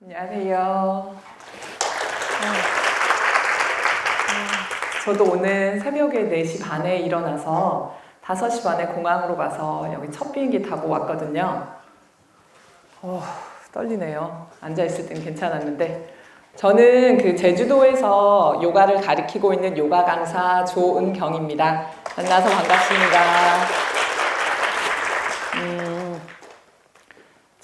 안녕하세요. 음, 저도 오늘 새벽에 4시 반에 일어나서 5시 반에 공항으로 가서 여기 첫 비행기 타고 왔거든요. 어, 떨리네요. 앉아있을 땐 괜찮았는데. 저는 그 제주도에서 요가를 가르치고 있는 요가 강사 조은경입니다. 만나서 반갑습니다.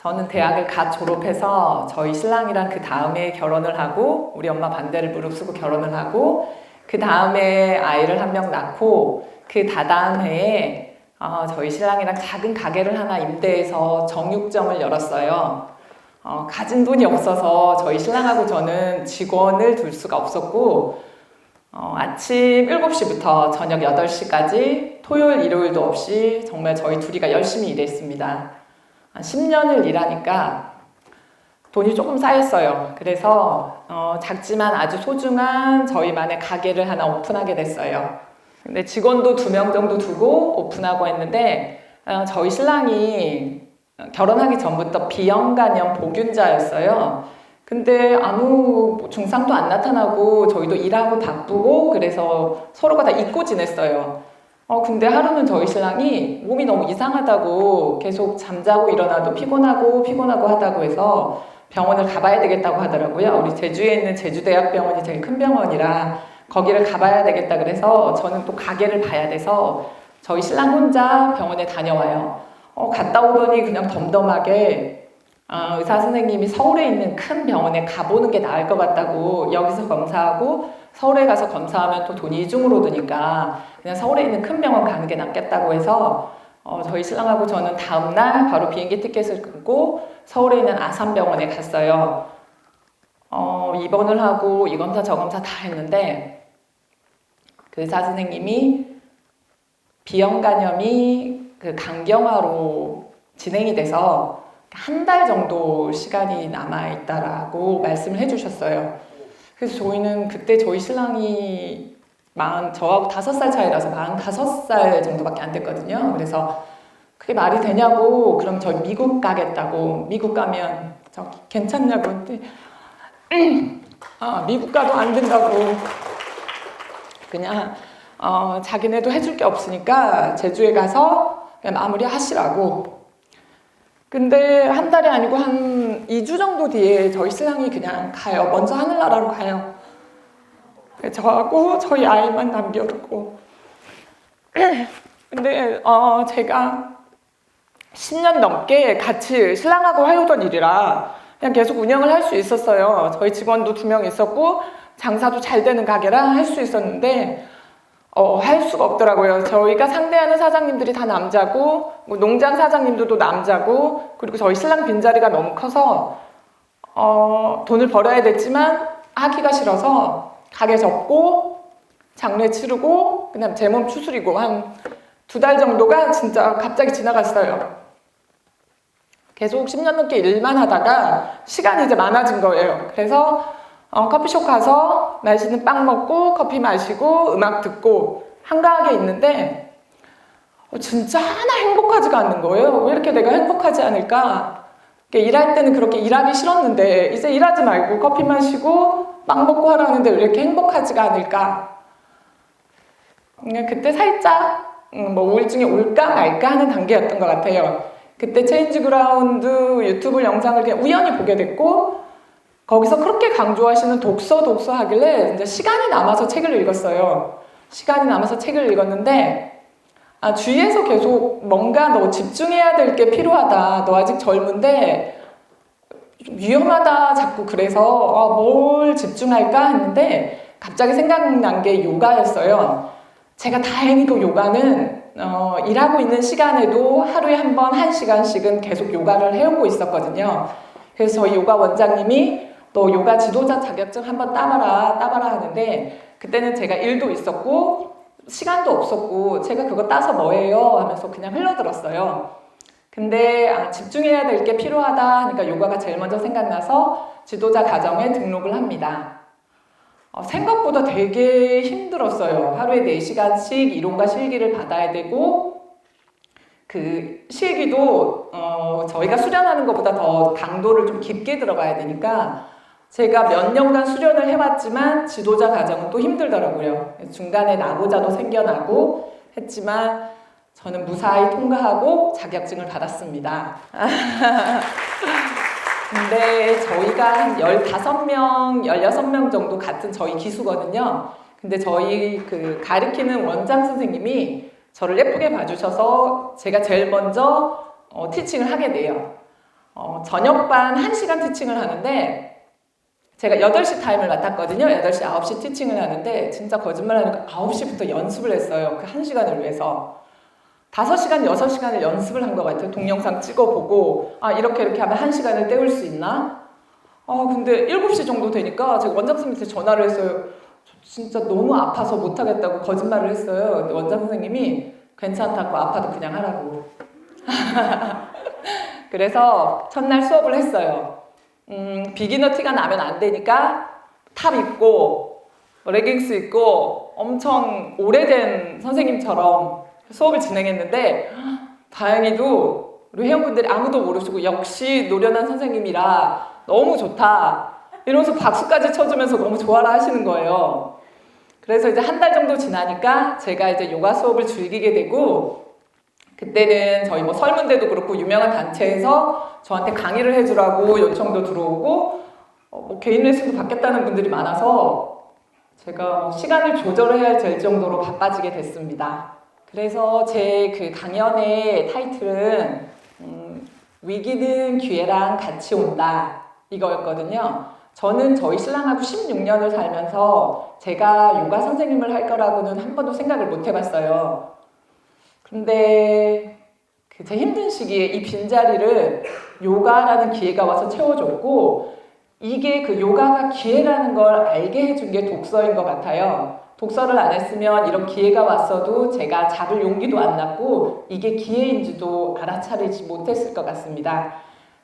저는 대학을 갓 졸업해서 저희 신랑이랑 그 다음에 결혼을 하고 우리 엄마 반대를 무릅쓰고 결혼을 하고 그 다음에 아이를 한 명 낳고 그 다다음 해에 어, 저희 신랑이랑 작은 가게를 하나 임대해서 정육점을 열었어요. 어, 가진 돈이 없어서 저희 신랑하고 저는 직원을 둘 수가 없었고 어, 아침 7시부터 저녁 8시까지 토요일 일요일도 없이 정말 저희 둘이가 열심히 일했습니다. 한 10년을 일하니까 돈이 조금 쌓였어요. 그래서 어, 작지만 아주 소중한 저희만의 가게를 하나 오픈하게 됐어요. 근데 직원도 두 명 정도 두고 오픈하고 했는데 어, 저희 신랑이 결혼하기 전부터 비형간염 보균자였어요. 근데 아무 뭐 증상도 안 나타나고 저희도 일하고 바쁘고 그래서 서로가 다 잊고 지냈어요. 어, 근데 하루는 저희 신랑이 몸이 너무 이상하다고 계속 잠자고 일어나도 피곤하고 피곤하고 하다고 해서 병원을 가봐야 되겠다고 하더라고요. 우리 제주에 있는 제주대학병원이 제일 큰 병원이라 거기를 가봐야 되겠다 그래서 저는 또 가게를 봐야 돼서 저희 신랑 혼자 병원에 다녀와요. 어, 갔다 오더니 그냥 덤덤하게 아, 의사 선생님이 서울에 있는 큰 병원에 가보는 게 나을 것 같다고 여기서 검사하고 서울에 가서 검사하면 또 돈이 이중으로 드니까 그냥 서울에 있는 큰 병원 가는 게 낫겠다고 해서 어, 저희 신랑하고 저는 다음날 바로 비행기 티켓을 끊고 서울에 있는 아산병원에 갔어요. 어, 입원을 하고 이 검사 저 검사 다 했는데 그 의사 선생님이 비형 간염이 그 강경화로 진행이 돼서 한 달 정도 시간이 남아 있다라고 말씀을 해주셨어요. 그래서 저희는 그때 저희 신랑이 마흔 저하고 다섯 살 차이라서 마흔 다섯 살 정도밖에 안 됐거든요. 그래서 그게 말이 되냐고 그럼 저 미국 가겠다고. 미국 가면 저 괜찮냐고 근데 아 미국 가도 안 된다고. 그냥 어, 자기네도 해줄 게 없으니까 제주에 가서 그냥 마무리 하시라고. 근데 한 달이 아니고 한 2주 정도 뒤에 저희 신랑이 그냥 가요. 먼저 하늘나라로 가요. 저하고 저희 아이만 남겨두고. 근데 어, 제가 10년 넘게 같이 신랑하고 해오던 일이라 그냥 계속 운영을 할 수 있었어요. 저희 직원도 두 명 있었고 장사도 잘 되는 가게라 할 수 있었는데 어, 할 수가 없더라고요. 저희가 상대하는 사장님들이 다 남자고, 뭐 농장 사장님들도 남자고, 그리고 저희 신랑 빈자리가 너무 커서, 어, 돈을 벌어야 됐지만, 하기가 싫어서, 가게 접고, 장례 치르고, 그냥 제 몸 추스리고, 한 두 달 정도가 진짜 갑자기 지나갔어요. 계속 10년 넘게 일만 하다가, 시간이 이제 많아진 거예요. 그래서, 어, 커피숍 가서 맛있는 빵 먹고 커피 마시고 음악 듣고 한가하게 있는데 어, 진짜 하나 행복하지가 않는 거예요. 왜 이렇게 내가 행복하지 않을까? 일할 때는 그렇게 일하기 싫었는데 이제 일하지 말고 커피 마시고 빵 먹고 하라는데 왜 이렇게 행복하지가 않을까? 그때 살짝 음, 뭐 우울증이 올까 말까 하는 단계였던 것 같아요. 그때 체인지 그라운드 유튜브 영상을 그냥 우연히 보게 됐고 거기서 그렇게 강조하시는 독서 독서 하길래 이제 시간이 남아서 책을 읽었어요. 시간이 남아서 책을 읽었는데 아, 주위에서 계속 뭔가 너 집중해야 될 게 필요하다. 너 아직 젊은데 위험하다. 자꾸 그래서 아, 뭘 집중할까 했는데 갑자기 생각난 게 요가였어요. 제가 다행히도 요가는 어, 일하고 있는 시간에도 하루에 한 번 한 시간씩은 계속 요가를 해오고 있었거든요. 그래서 요가 원장님이 또 요가 지도자 자격증 한번 따봐라 따봐라 하는데 그때는 제가 일도 있었고 시간도 없었고 제가 그거 따서 뭐해요 하면서 그냥 흘러들었어요. 근데 아, 집중해야 될 게 필요하다 하니까 요가가 제일 먼저 생각나서 지도자 과정에 등록을 합니다. 어, 생각보다 되게 힘들었어요. 하루에 4시간씩 이론과 실기를 받아야 되고 그 실기도 어, 저희가 수련하는 것보다 더 강도를 좀 깊게 들어가야 되니까 제가 몇 년간 수련을 해왔지만 지도자 과정은 또 힘들더라고요. 중간에 나고자도 생겨나고 했지만 저는 무사히 통과하고 자격증을 받았습니다. 근데 저희가 한 15명, 16명 정도 같은 저희 기수거든요. 근데 저희 그 가르치는 원장 선생님이 저를 예쁘게 봐주셔서 제가 제일 먼저 어, 티칭을 하게 돼요. 어, 저녁반 1시간 티칭을 하는데 제가 8시 타임을 맡았거든요. 8시, 9시 티칭을 하는데 진짜 거짓말 하니까 9시부터 연습을 했어요. 그 1시간을 위해서. 5시간, 6시간을 연습을 한 것 같아요. 동영상 찍어보고, 아, 이렇게 이렇게 하면 1시간을 때울 수 있나? 아, 근데 7시 정도 되니까 제가 원장 선생님한테 전화를 했어요. 저 진짜 너무 아파서 못하겠다고 거짓말을 했어요. 근데 원장 선생님이 괜찮다고 아파도 그냥 하라고. 그래서 첫날 수업을 했어요. 음, 비기너 티가 나면 안 되니까 탑 입고 레깅스 입고 엄청 오래된 선생님처럼 수업을 진행했는데 다행히도 우리 회원분들이 아무도 모르시고 역시 노련한 선생님이라 너무 좋다 이러면서 박수까지 쳐주면서 너무 좋아라 하시는 거예요. 그래서 이제 한 달 정도 지나니까 제가 이제 요가 수업을 즐기게 되고 그때는 저희 뭐 설문대도 그렇고 유명한 단체에서 저한테 강의를 해주라고 요청도 들어오고 어, 뭐 개인 레슨도 받겠다는 분들이 많아서 제가 시간을 조절해야 될 정도로 바빠지게 됐습니다. 그래서 제 그 강연의 타이틀은 음, 위기는 기회랑 같이 온다 이거였거든요. 저는 저희 신랑하고 16년을 살면서 제가 요가 선생님을 할 거라고는 한 번도 생각을 못 해봤어요. 근데 그 제 힘든 시기에 이 빈자리를 요가라는 기회가 와서 채워줬고 이게 그 요가가 기회라는 걸 알게 해준 게 독서인 것 같아요. 독서를 안 했으면 이런 기회가 왔어도 제가 잡을 용기도 안 났고 이게 기회인지도 알아차리지 못했을 것 같습니다.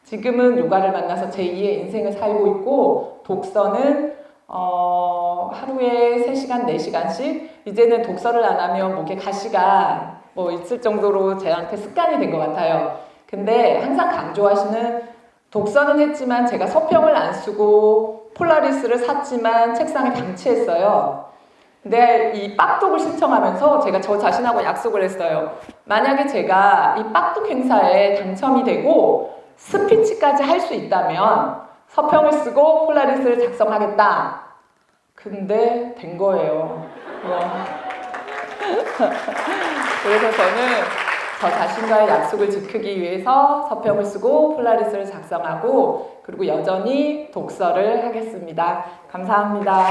지금은 요가를 만나서 제2의 인생을 살고 있고 독서는 어, 하루에 3시간, 4시간씩 이제는 독서를 안 하면 목에 가시가 뭐 있을 정도로 저한테 습관이 된 것 같아요. 근데 항상 강조하시는 독서는 했지만 제가 서평을 안 쓰고 폴라리스를 샀지만 책상에 방치했어요. 근데 이 빡독을 신청하면서 제가 저 자신하고 약속을 했어요. 만약에 제가 이 빡독 행사에 당첨이 되고 스피치까지 할 수 있다면 서평을 쓰고 폴라리스를 작성하겠다. 근데 된 거예요. 와. 그래서 저는 저 자신과의 약속을 지키기 위해서 서평을 쓰고 폴라리스를 작성하고 그리고 여전히 독서를 하겠습니다. 감사합니다.